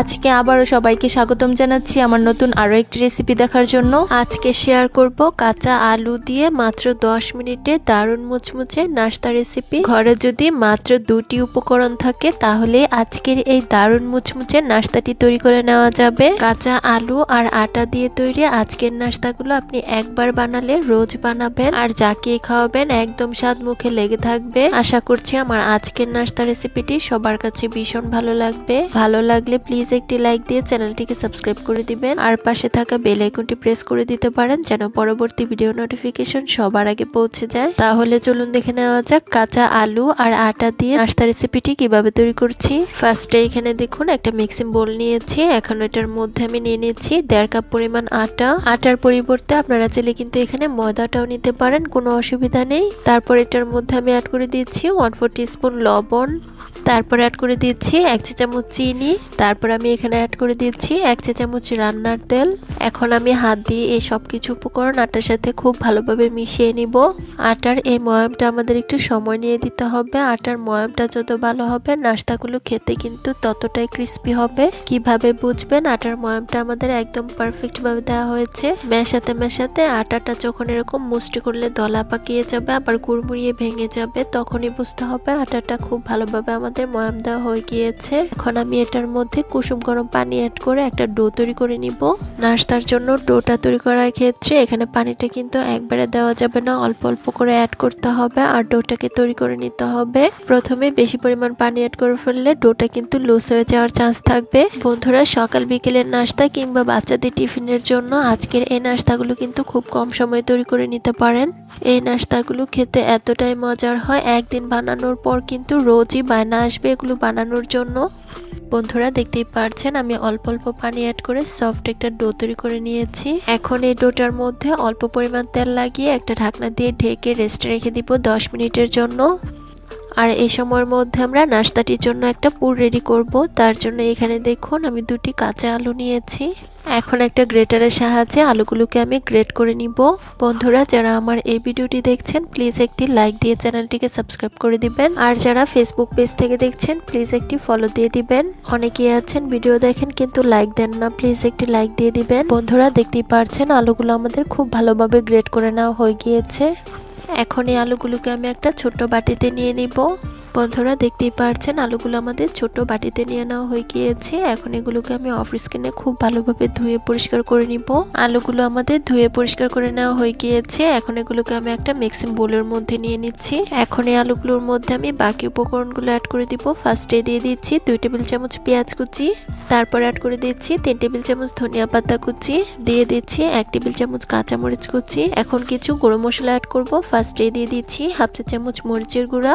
আজকে আবারও সবাইকে স্বাগতম জানাচ্ছি আমার নতুন আরও একটি রেসিপি দেখার জন্য। আজকে শেয়ার করব কাঁচা আলু দিয়ে মাত্র 10 মিনিটে দারুণ মুচমুচে নাস্তা রেসিপি ঘরে যদি মাত্র দুটি উপকরণ থাকে, তাহলে আজকের এই দারুণ মুচমুচে নাস্তাটি তৈরি করে নেওয়া যাবে। কাঁচা আলু আর আটা দিয়ে তৈরি আজকের নাস্তাগুলো আপনি একবার বানালে রোজ বানাবেন আর যাকে খাওয়াবেন একদম স্বাদ মুখে লেগে থাকবে। আশা করছি আমার আজকের নাস্তা রেসিপিটি সবার কাছে ভীষণ ভালো লাগবে। ভালো লাগলে প্লিজ একটি লাইক দিয়ে চ্যানেলটিকে সাবস্ক্রাইব করে দিবেন। আর পাশে থাকা বেল আইকনটি প্রেস করে দিতে পারেন যেন পরবর্তী ভিডিও নোটিফিকেশন সবার আগে পৌঁছে যায়। তাহলে চলুন দেখে নেওয়া যাক কাঁচা আলু আর আটা দিয়ে নাস্তা রেসিপিটি কীভাবে তৈরি করছি। ফার্স্টে এখানে দেখুন একটা মিক্সিং বোল নিয়েছি। এখন এটার মধ্যে আমি নিয়ে নিচ্ছি দেড় কাপ পরিমাণ আটা। আটার পরিবর্তে আপনারা চাইলে কিন্তু এখানে ময়দাটাও নিতে পারেন, কোনো অসুবিধা নেই। তারপর এটার মধ্যে আমি অ্যাড করে দিচ্ছি ওয়ান ফোর স্পুন লবণ। তারপর অ্যাড করে দিচ্ছি এক চা চামচ চিনি, তারপর আমি এখানে অ্যাড করে দিচ্ছি এক চা চামচ রান্নার তেল। এখন আমি হাত দিয়ে এই সব কিছু উপকরণ আটার সাথে খুব ভালোভাবে মিশিয়ে নিব। আটার এই ময়ামটা আমাদের একটু সময় নিয়ে দিতে হবে। আটার ময়ামটা যত ভালো হবে, নাস্তাগুলো খেতে কিন্তু ততটাই ক্রিস্পি হবে। কীভাবে বুঝবেন? আটার ময়ামটা আমাদের একদম পারফেক্ট ভাবে দেওয়া হয়েছে। মেশাতে মেশাতে আটাটা যখন এরকম মুষ্টি করলে দলা পাকিয়ে যাবে, আবার গুড়মুড়িয়ে ভেঙে যাবে, তখনই বুঝতে হবে আটাটা খুব ভালোভাবে আমাদের ময়াম দেওয়া হয়ে গিয়েছে। এখন আমি এটার মধ্যে কুসুম গরম পানি অ্যাড করে একটা ডো তৈরি করে নিব। নাস্তার জন্য ডোটা তৈরি করার ক্ষেত্রে এখানে পানিটা কিন্তু একবারে দেওয়া যাবে না। অল্প অল্প করে অ্যাড করতে হবে আর ডোটাকে তৈরি করে নিতে হবে। প্রথমে বেশি পরিমাণ পানি অ্যাড করে ফেললে ডোটা কিন্তু লুজ হয়ে যাওয়ার চান্স থাকবে। বন্ধুরা, সকাল বিকেলের নাস্তা কিংবা বাচ্চাদের টিফিনের জন্য আজকের এই নাস্তাগুলো কিন্তু খুব কম সময়ে তৈরি করে নিতে পারেন। এই নাস্তাগুলো খেতে এতটাই মজার হয়, একদিন বানানোর পর কিন্তু রোজই বায়না আসবে এগুলো বানানোর জন্য। বন্ধুরা, দেখতেই পারছেন, আমি অল্প অল্প পানি অ্যাড করে সফট একটা ডো তৈরি করে নিয়েছি। এখন এই ডোটার মধ্যে অল্প পরিমাণ তেল লাগিয়ে একটা ঢাকনা দিয়ে ঢেকে রেস্টে রেখে দিব দশ মিনিটের জন্য। আর এই সময়ের মধ্যে আমরা নাস্তাটির জন্য একটা পুর রেডি করব। তার জন্য এখানে দেখুন, আমি দুটি কাঁচা আলু নিয়েছি। এখন একটা গ্রেটারের সাহায্যে আলুগুলোকে আমি গ্রেট করে নিব। বন্ধুরা, যারা আমার এই ভিডিওটি দেখছেন প্লিজ একটি লাইক দিয়ে চ্যানেলটিকে সাবস্ক্রাইব করে দিবেন। আর যারা ফেসবুক পেজ থেকে দেখছেন প্লিজ একটি ফলো দিয়ে দিবেন। অনেকেই আছেন, ভিডিও দেখেন, কিন্তু লাইক দেন না প্লিজ একটি লাইক দিয়ে দিবেন। বন্ধুরা, দেখতেই পারছেন, আলুগুলো আমাদের খুব ভালোভাবে গ্রেট করে নেওয়া হয়ে গিয়েছে। এখন এই আলুগুলোকে আমি একটা ছোট্ট বাটিতে নিয়ে নিব। বন্ধুরা দেখতেই পারছেন, আলুগুলো আমাদের ছোট বাটিতে নিয়ে নেওয়া হয়ে গিয়েছে। এখন এগুলোকে আমি অফ স্কিনে খুব ভালোভাবে ধুয়ে পরিষ্কার করে নিব। আলুগুলো আমাদের ধুয়ে পরিষ্কার করে নেওয়া হয়ে গিয়েছে। এখন এগুলোকে আমি একটা মিক্সিং বোলের মধ্যে নিয়ে নিচ্ছি। এখন এই আলুগুলোর মধ্যে আমি বাকি উপকরণগুলো অ্যাড করে দিব। ফার্স্টে দিয়ে দিচ্ছি দুই টেবিল চামচ পেঁয়াজ কুচি। তারপর অ্যাড করে দিচ্ছি তিন টেবিল চামচ ধনিয়া পাতা কুচি। দিয়ে দিচ্ছি এক টেবিল চামচ কাঁচামরিচ কুচি। এখন কিছু গরম মশলা অ্যাড করব। ফার্স্টে দিয়ে দিচ্ছি হাফ চা চামচ মরিচের গুঁড়া।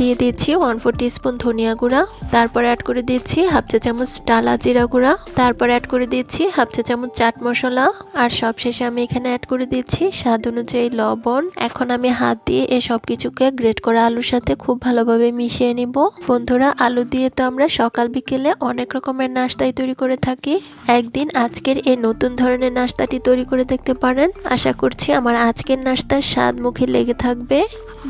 দিয়ে দিচ্ছি ওয়ান ফোর স্পুন ধনিয়া গুঁড়া, তারপর অ্যাড করে দিচ্ছি হাফ চা চামচ ডালা জিরা গুঁড়া, তারপর অ্যাড করে দিচ্ছি হাফ চা চামচ চাট মশলা, আর সবশেষে আমি এখানে অ্যাড করে দিচ্ছি স্বাদ অনুযায়ী লবণ। এখন আমি হাত দিয়ে এই সব কিছুকে গ্রেট করা আলুর সাথে খুব ভালোভাবে মিশিয়ে নিব। বন্ধুরা, আলু দিয়ে তো আমরা সকাল বিকেলে অনেক রকমের নাস্তাই তৈরি করে থাকি। একদিন আজকের এই নতুন ধরনের নাস্তাটি তৈরি করে দেখতে পারেন। আশা করছি আমার আজকের নাস্তার স্বাদ মুখে লেগে থাকবে।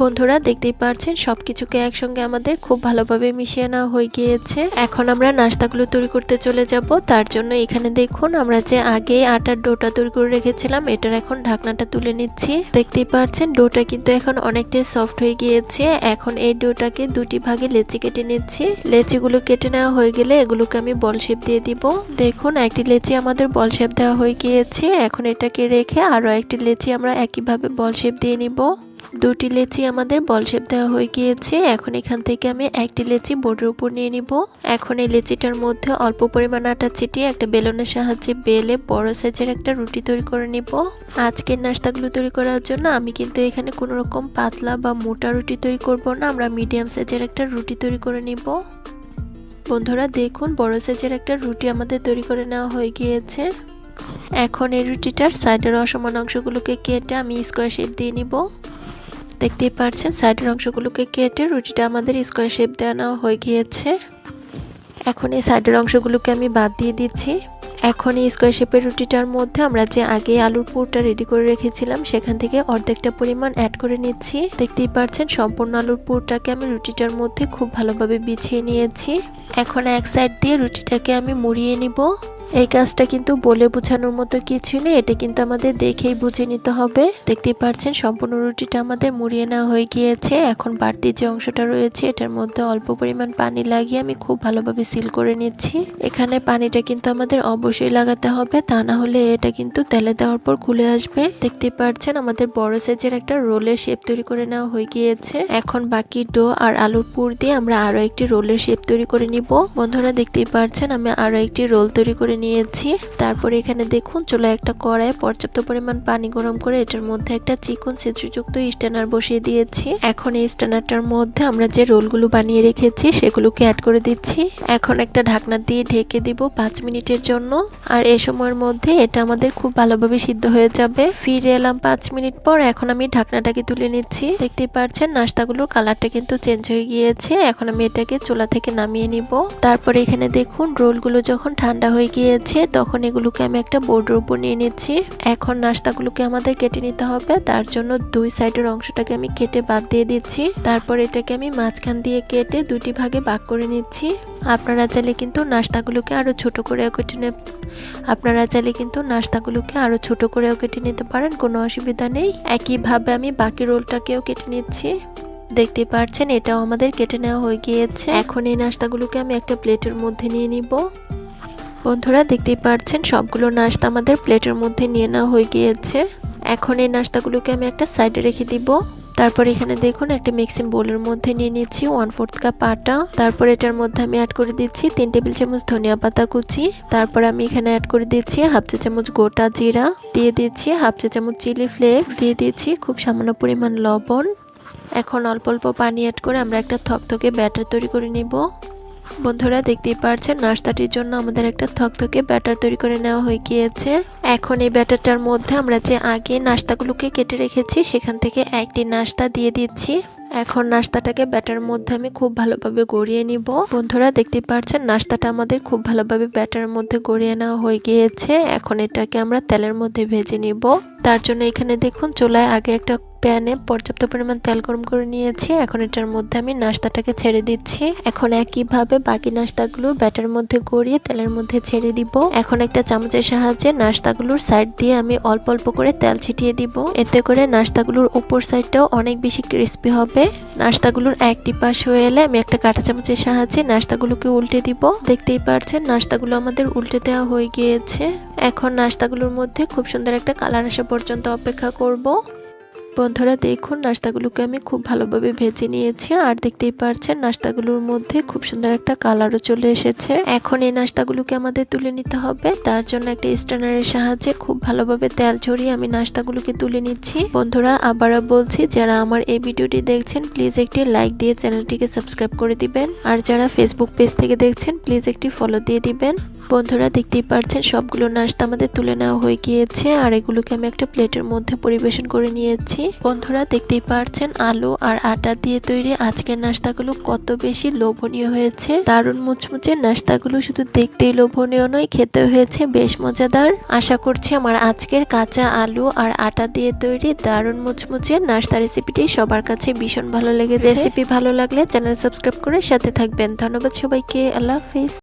বন্ধুরা, দেখতেই পারছেন সবকিছুকে একসঙ্গে আমাদের খুব ভালোভাবে মিশিয়ে নেওয়া হয়ে গিয়েছে। এখন আমরা নাস্তাগুলো তৈরি করতে চলে যাব। তার জন্য এখানে দেখুন, আমরা যে আগে আটার ডোটা তৈরি করে রেখেছিলাম, এটার এখন ঢাকনাটা তুলে নিচ্ছি। দেখতেই পারছেন ডোটা কিন্তু এখন অনেকটাই সফট হয়ে গিয়েছে। এখন এই ডোটাকে দুটি ভাগে লেচি কেটে নিচ্ছি। লেচিগুলো কেটে নেওয়া হয়ে গেলে এগুলোকে আমি বল শেপ দিয়ে দিব। দেখুন, একটি লেচি আমাদের বল শেপ দেওয়া হয়ে গিয়েছে। এখন এটাকে রেখে আরও একটি লেচি আমরা একইভাবে বল শেপ দিয়ে নিব। দুটি লেচি আমাদের বল শেপ দেওয়া হয়ে গিয়েছে। এখন এখান থেকে আমি একটি লেচি বোর্ডের উপর নিয়ে নিব। এখন এই লেচিটার মধ্যে অল্প পরিমাণ আটা ছিটিয়ে একটা বেলনের সাহায্যে বেলে বড় সাইজের একটা রুটি তৈরি করে নিব। আজকের নাস্তাগুলো তৈরি করার জন্য আমি কিন্তু এখানে কোনো রকম পাতলা বা মোটা রুটি তৈরি করব না। আমরা মিডিয়াম সাইজের একটা রুটি তৈরি করে নিব। বন্ধুরা, দেখুন, বড় সাইজের একটা রুটি আমাদের তৈরি করে নেওয়া হয়ে গিয়েছে। এখন এই রুটিটার সাইডের অসমান অংশগুলোকে কেটে আমি স্কোয়ার শেপ দিয়ে নিব। দেখতেই পাচ্ছেন সাইডের অংশগুলোকে কেটে রুটিটা আমাদের স্কোয়ার শেপ দেওয়া হয়ে গিয়েছে। এখন এই সাইডের অংশগুলোকে আমি বাদ দিয়ে দিচ্ছি। এখন এই স্কোয়ার শেপের রুটিটার মধ্যে আমরা যে আগে আলুর পুরটা রেডি করে রেখেছিলাম, সেখান থেকে অর্ধেকটা পরিমাণ অ্যাড করে নিচ্ছি। দেখতেই পাচ্ছেন সম্পূর্ণ আলুর পুরটাকে আমি রুটিটার মধ্যে খুব ভালোভাবে বিছিয়ে নিয়েছি। এখন এক সাইড দিয়ে রুটিটাকে আমি মুড়িয়ে নিব। এই কাজটা কিন্তু বলে বোঝানোর মতো কিছু নেই। এটা কিন্তু আমাদের দেখেই বুঝে নিতে হবে। দেখতে পাচ্ছেন সম্পূর্ণ রুটিটা আমাদের মুড়িয়ে নেওয়া হয়ে গিয়েছে। এখন বাড়তি যে অংশটা রয়েছে, এটার মধ্যে অল্প পরিমাণ পানি লাগিয়ে আমি খুব ভালোভাবে সিল করে নিচ্ছি। এখানে পানিটা কিন্তু আমাদের অবশ্যই লাগাতে হবে, তা না হলে এটা কিন্তু তেলে দেওয়ার পর খুলে আসবে। দেখতে পাচ্ছেন আমাদের বড় সাইজের একটা রোলের শেপ তৈরি করে নেওয়া হয়ে গিয়েছে। এখন বাকি ডো আর আলুর পুর দিয়ে আমরা আরও একটি রোলের শেপ তৈরি করে নিব। বন্ধুরা, দেখতেই পাচ্ছেন আমি আরও একটি রোল তৈরি করে নিয়েছি। তারপরে এখানে দেখুন, চুলায় একটা কড়াই পর্যাপ্ত পরিমাণ পানি গরম করে এটার মধ্যে একটা চিকন ছিদ্রযুক্ত স্ট্যানার বসিয়ে দিয়েছি। এখন এই স্ট্যানারটার মধ্যে আমরা যে রোলগুলো বানিয়ে রেখেছি, সেগুলোকে অ্যাড করে দিচ্ছি। এখন একটা ঢাকনা দিয়ে ঢেকে দিব পাঁচ মিনিটের জন্য। আর এই সময়ের মধ্যে এটা আমাদের খুব ভালোভাবে সিদ্ধ হয়ে যাবে। ফিরে এলাম পাঁচ মিনিট পর, এখন আমি ঢাকনাটাকে তুলে নিচ্ছি। দেখতেই পাচ্ছেন নাস্তাগুলোর কালারটা কিন্তু চেঞ্জ হয়ে গিয়েছে। এখন আমি এটাকে চুলা থেকে নামিয়ে নিব। তারপরে এখানে দেখুন, রোলগুলো যখন ঠান্ডা হয়ে গিয়েছে তখন এগুলোকে আমি একটা বোর্ডের উপর নিয়ে নিচ্ছি। এখন নাস্তাগুলোকে আমাদের কেটে নিতে হবে, তার জন্য দুই সাইডের অংশটাকে আমি কেটে বাদ দিয়ে দিচ্ছি। তারপর এটাকে আমি মাঝখান দিয়ে কেটে দুটি ভাগে ভাগ করে নিচ্ছি। আপনারা চাইলে কিন্তু নাস্তাগুলোকে আরও ছোট করেও কেটে নে আপনারা চাইলে কিন্তু নাস্তাগুলোকে আরও ছোট করেও কেটে নিতে পারেন, কোনো অসুবিধা নেই। একইভাবে আমি বাকি রোলটাকেও কেটে নিচ্ছি। দেখতে পাচ্ছেন এটাও আমাদের কেটে নেওয়া হয়ে গিয়েছে। এখন এই নাস্তাগুলোকে আমি একটা প্লেটের মধ্যে নিয়ে নিব। বন্ধুরা, দেখতেই পাচ্ছেন সবগুলো নাস্তা আমাদের প্লেটের মধ্যে নিয়ে নেওয়া হয়ে গিয়েছে। এখন এই নাস্তাগুলোকে আমি একটা সাইডে রেখে দিব। তারপর এখানে দেখুন, একটা মিক্সিং বোলের মধ্যে নিয়ে নিচ্ছি ওয়ান ফোর্থ কাপ আটা। তারপর এটার মধ্যে আমি অ্যাড করে দিচ্ছি তিন টেবিল চামচ ধনিয়া পাতা কুচি। তারপর আমি এখানে অ্যাড করে দিচ্ছি হাফ চা চামচ গোটা জিরা। দিয়ে দিচ্ছি হাফ চা চামচ চিলি ফ্লেক্স। দিয়ে দিচ্ছি খুব সামান্য পরিমাণ লবণ। এখন অল্প অল্প পানি অ্যাড করে আমরা একটা থকথকে ব্যাটার তৈরি করে নিব। বন্ধুরা দেখতেই পারছেন, নাস্তাটির জন্য আমাদের একটা থকথকে ব্যাটার তৈরি করে নেওয়া হয়ে গিয়েছে। এখন এই ব্যাটারটার মধ্যে আমরা যে আগে নাস্তাগুলোকে কেটে রেখেছি, সেখান থেকে একটি নাস্তা দিয়ে দিচ্ছি। এখন নাস্তাটাকে ব্যাটার মধ্যে আমি খুব ভালোভাবে গড়িয়ে নিব। বন্ধুরা দেখতে পাচ্ছেন নাস্তাটা আমাদের খুব ভালোভাবে ব্যাটার মধ্যে গড়িয়ে নেওয়া হয়ে গিয়েছে। এখন এটাকে আমরা তেলের মধ্যে ভেজে নিব। তার জন্য এখানে দেখুন, চুলায় আগে একটা প্যানে পর্যাপ্ত পরিমাণ তেল গরম করে নিয়েছি। এখন এটার মধ্যে আমি নাস্তাটাকে ছেড়ে দিচ্ছি। এখন একইভাবে বাকি নাস্তাগুলো ব্যাটার মধ্যে গড়িয়ে তেলের মধ্যে ছেড়ে দিব। এখন একটা চামচের সাহায্যে নাস্তাগুলোর সাইড দিয়ে আমি অল্প অল্প করে তেল ছিটিয়ে দিব। এতে করে নাস্তাগুলোর উপর সাইডটাও অনেক বেশি ক্রিস্পি হবে। নাস্তাগুলোর একটি পাশ হয়ে এলে আমি একটা কাঁটা চামচের সাহায্যে নাস্তাগুলোকে উল্টে দিব। দেখতেই পারছেন, নাস্তাগুলো আমাদের উল্টে দেওয়া হয়ে গিয়েছে। এখন নাস্তাগুলোর মধ্যে খুব সুন্দর একটা কালার আসা পর্যন্ত অপেক্ষা করব। বন্ধুরা, দেখুন, নাস্তাগুলোকে আমি খুব ভালোভাবে ভেজে নিয়েছি আর দেখতেই পারছেন, নাস্তাগুলোর মধ্যে খুব সুন্দর একটা কালারও চলে এসেছে। এখন এই নাস্তাগুলোকে আমাদের তুলে নিতে হবে। তার জন্য একটা স্ট্যানারের সাহায্যে খুব ভালোভাবে তেল ঝরিয়ে আমি নাস্তাগুলোকে তুলে নিচ্ছি। বন্ধুরা, আবারও বলছি, যারা আমার এই ভিডিওটি দেখছেন, প্লিজ একটি লাইক দিয়ে চ্যানেলটিকে সাবস্ক্রাইব করে দিবেন। আর যারা ফেসবুক পেজ থেকে দেখছেন, প্লিজ একটি ফলো দিয়ে দিবেন। বন্ধুরা, দেখতেই পারছেন, সবগুলো নাস্তা আমাদের তুলে নেওয়া হয়ে গিয়েছে। আর এগুলোকে আমি একটা প্লেটের মধ্যে পরিবেশন করে নিয়েছি। বন্ধুরা দেখতেই পাচ্ছেন আলু আর আটা দিয়ে তৈরি আজকের নাস্তাগুলো কত বেশি লোভনীয় হয়েছে। দারুণ মুচমুচে নাস্তাগুলো শুধু দেখতেই লোভনীয় নয় খেতে হয়েছে বেশ মজাদার। আশা করছি আমার আজকের কাঁচা আলু আর আটা দিয়ে তৈরি দারুণ মুচমুচে নাস্তা রেসিপিটি সবার কাছে ভীষণ ভালো লেগেছে। রেসিপি ভালো লাগলে চ্যানেল সাবস্ক্রাইব করে সাথে থাকবেন। ধন্যবাদ সবাইকে, আল্লাহ হাফিজ।